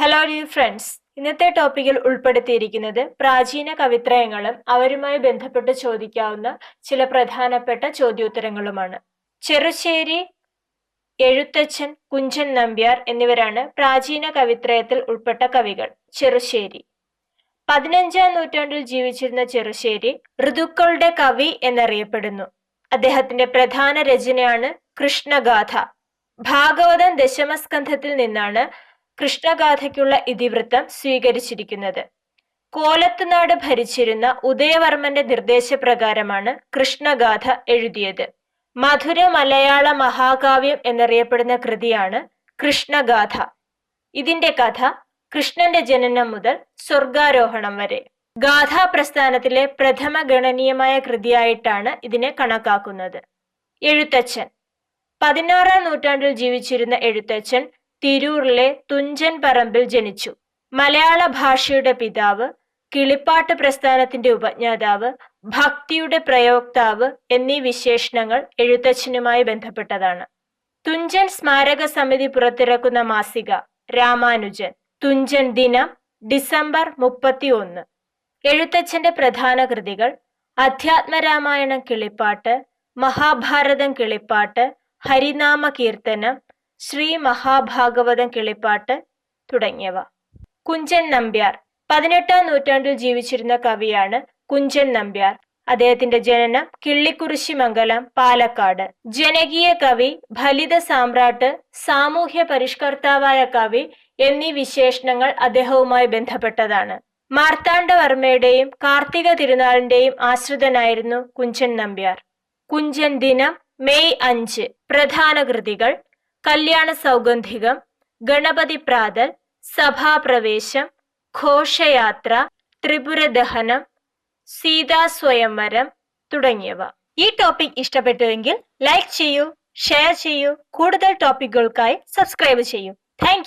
Hello dear friends ഇന്നത്തെ ടോപ്പിക്കിൽ ഉൾപ്പെടുത്തിയിരിക്കുന്നത് പ്രാചീന കവിത്രയങ്ങളും അവരുമായി ബന്ധപ്പെട്ട് ചോദിക്കാവുന്ന ചില പ്രധാനപ്പെട്ട ചോദ്യോത്തരങ്ങളുമാണ്. ചെറുശ്ശേരി എഴുത്തച്ഛൻ കുഞ്ചൻ നമ്പ്യാർ എന്നിവരാണ് പ്രാചീന കവിത്രയത്തിൽ ഉൾപ്പെട്ട കവികൾ. ചെറുശ്ശേരി. പതിനഞ്ചാം നൂറ്റാണ്ടിൽ ജീവിച്ചിരുന്ന ചെറുശ്ശേരി ഋതുക്കളുടെ കവി എന്നറിയപ്പെടുന്നു. അദ്ദേഹത്തിന്റെ പ്രധാന രചനയാണ് കൃഷ്ണഗാഥ. ഭാഗവതം ദശമസ്കന്ധത്തിൽ നിന്നാണ് കൃഷ്ണഗാഥയ്ക്കുള്ള ഇതിവൃത്തം സ്വീകരിച്ചിരിക്കുന്നത്. കോലത്തുനാട് ഭരിച്ചിരുന്ന ഉദയവർമ്മന്റെ നിർദ്ദേശപ്രകാരമാണ് കൃഷ്ണഗാഥ എഴുതിയത്. മധുര മലയാള മഹാകാവ്യം എന്നറിയപ്പെടുന്ന കൃതിയാണ് കൃഷ്ണഗാഥ. ഇതിന്റെ കഥ കൃഷ്ണന്റെ ജനനം മുതൽ സ്വർഗാരോഹണം വരെ. ഗാഥാപ്രസ്ഥാനത്തിലെ പ്രഥമ ഗണനീയമായ കൃതിയായിട്ടാണ് ഇതിനെ കണക്കാക്കുന്നത്. എഴുത്തച്ഛൻ. പതിനാറാം നൂറ്റാണ്ടിൽ ജീവിച്ചിരുന്ന എഴുത്തച്ഛൻ തിരൂറിലെ തുഞ്ചൻ പറമ്പിൽ ജനിച്ചു. മലയാള ഭാഷയുടെ പിതാവ് കിളിപ്പാട്ട് പ്രസ്ഥാനത്തിന്റെ ഉപജ്ഞാതാവ് ഭക്തിയുടെ പ്രയോക്താവ് എന്നീ വിശേഷണങ്ങൾ എഴുത്തച്ഛനുമായി ബന്ധപ്പെട്ടതാണ്. തുഞ്ചൻ സ്മാരക സമിതി പുറത്തിറക്കുന്ന മാസിക രാമാനുജൻ തുഞ്ചൻ ദിനം ഡിസംബർ മുപ്പത്തി ഒന്ന് എഴുത്തച്ഛന്റെ പ്രധാന കൃതികൾ അധ്യാത്മരാമായണം കിളിപ്പാട്ട് മഹാഭാരതം കിളിപ്പാട്ട് ഹരിനാമ കീർത്തനം ശ്രീ മഹാഭാഗവതം കിളിപ്പാട്ട് തുടങ്ങിയവ. കുഞ്ചൻ നമ്പ്യാർ. പതിനെട്ടാം നൂറ്റാണ്ടിൽ ജീവിച്ചിരുന്ന കവിയാണ് കുഞ്ചൻ നമ്പ്യാർ. അദ്ദേഹത്തിന്റെ ജനനം കിള്ളിക്കുറിശി മംഗലം പാലക്കാട്. ജനകീയ കവി ഫലിത സാമ്രാട്ട് സാമൂഹ്യ പരിഷ്കർത്താവായ കവി എന്നീ വിശേഷണങ്ങൾ അദ്ദേഹവുമായി ബന്ധപ്പെട്ടതാണ്. മാർത്താണ്ഡവർമ്മയുടെയും കാർത്തിക തിരുനാളിന്റെയും ആശ്രിതനായിരുന്നു കുഞ്ചൻ നമ്പ്യാർ. കുഞ്ചൻ ദിനം മെയ് അഞ്ച്. പ്രധാന കൃതികൾ കല്യാണ സൗഗന്ധികം ഗണപതി പ്രാതൽ സഭാപ്രവേശം ഘോഷയാത്ര ത്രിപുരദഹനം സീതാ സ്വയംവരം തുടങ്ങിയവ. ഈ ടോപ്പിക് ഇഷ്ടപ്പെട്ടുവെങ്കിൽ ലൈക്ക് ചെയ്യൂ ഷെയർ ചെയ്യൂ കൂടുതൽ ടോപ്പിക്കുകൾക്കായി സബ്സ്ക്രൈബ് ചെയ്യൂ. താങ്ക്